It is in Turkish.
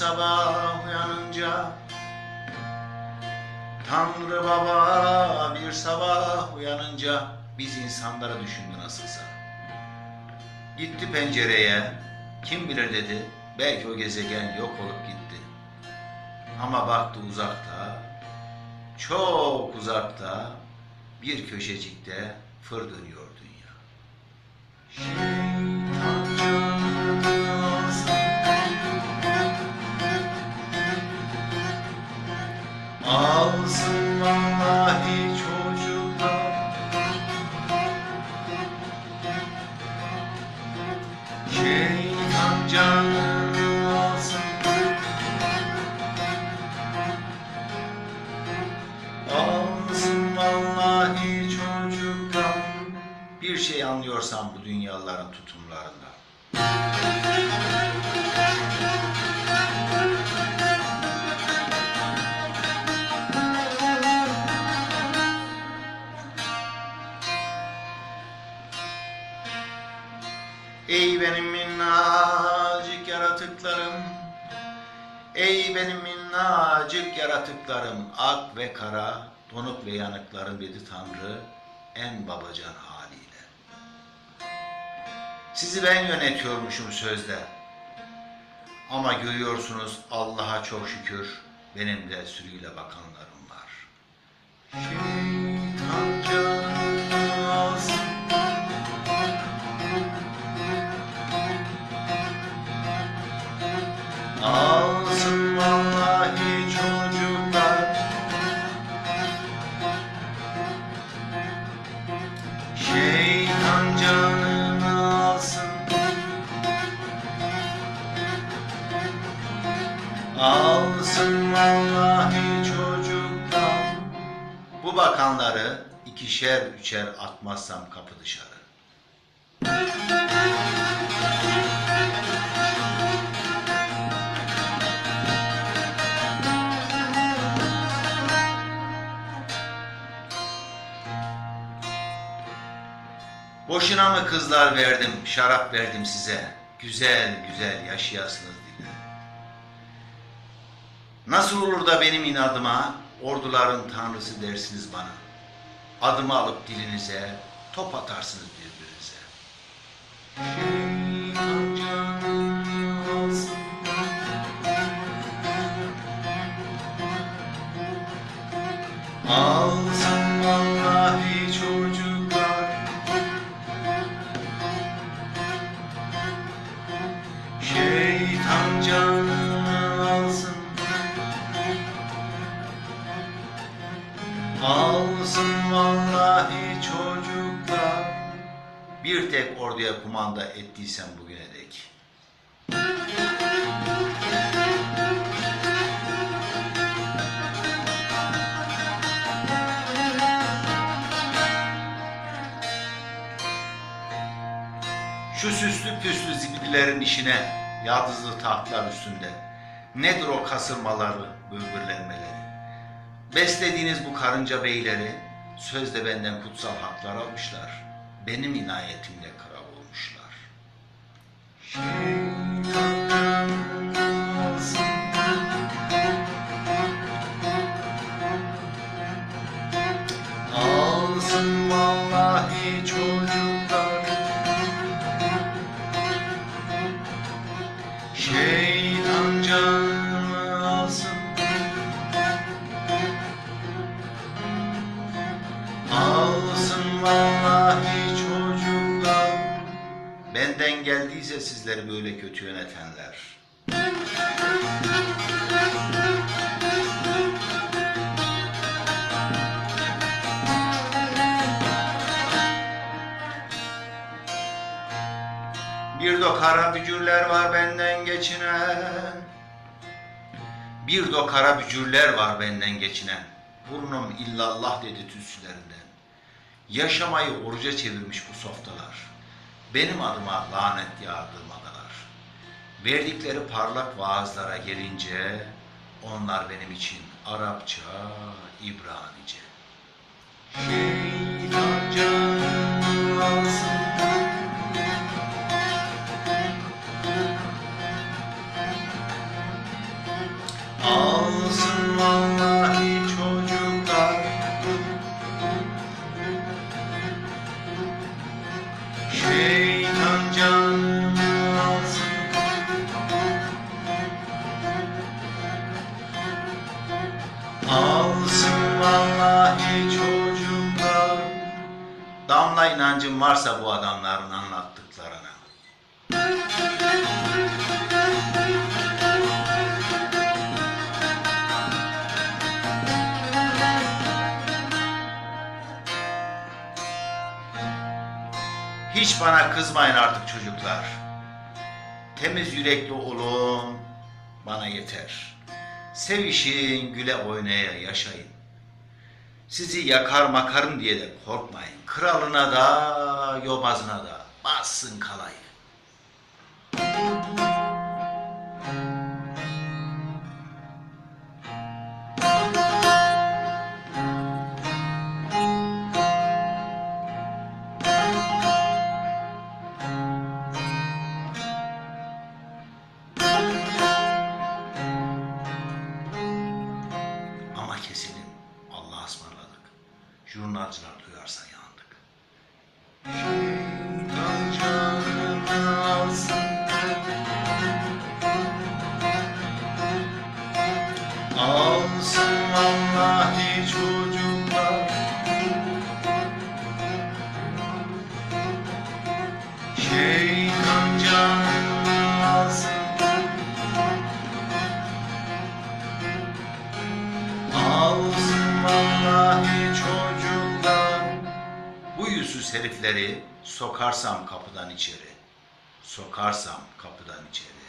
sabah uyanınca Tanrı Baba bir sabah uyanınca biz insanlara düşündü nasılsa. Gitti pencereye, kim bilir dedi, belki o gezegen yok olup gitti. Ama baktı uzakta, çok uzakta, bir köşecikte fır dönüyor dünya. Şeytan Canını alsın Alsın vallahi çocuklar Bir şey anlıyorsam bu dünyaların tutumlarından Ey benim minnacık yaratıklarım. Ey benim minnacık yaratıklarım Ak ve kara, donuk ve yanıklarım dedi Tanrı En babacan haliyle. Sizi ben yönetiyormuşum sözde Ama görüyorsunuz Allah'a çok şükür Benim de sürüyle bakanlarım var. Şeytan Alsın vallahi çocuklar Bu bakanları ikişer üçer atmazsam kapı dışarı Boşuna mı kızlar verdim, şarap verdim size. Güzel güzel yaşayasınız diye. Nasıl olur da benim inadıma orduların tanrısı dersiniz bana. Adımı alıp dilinize top atarsınız birbirinize. Alsın. Vallahi çocuklar Şeytan canını Alsın vallahi çocuklar. Bir tek orduya kumanda ettiysem bugüne dek. Şu süslü püslü zibidilerin işine yaldızlı tahtlar üstünde. Nedir o kasırmaları, böbürlenmeleri? Beslediğiniz bu karınca beyleri sözde benden kutsal haklar almışlar. Benim inayetimle kral olmuşlar. Alsın. Vallahi çocuklar vallahi çocuklar Benden geldiyse sizleri böyle kötü yönetenler Bir do kara bücürler var benden geçinen. Bir do kara bücürler var benden geçinen. Burnum illallah dedi tütsülerinden. Yaşamayı oruca çevirmiş bu softalar. Benim adıma lanet yağdırmadalar. Verdikleri parlak vaazlara gelince onlar benim için Arapça, İbranice. Şeytan canını alsın. Alsın vallahi inancın varsa bu adamların anlattıklarına Hiç bana kızmayın artık çocuklar. Temiz yürekli olun, bana yeter. Sevişin, güle oynaya yaşayın. Sizi yakar makarım diye de korkmayın. Kralına da, yobazına da bassın kalayı. Şeytan Yüzsüz herifleri sokarsam kapıdan içeri. Sokarsam kapıdan içeri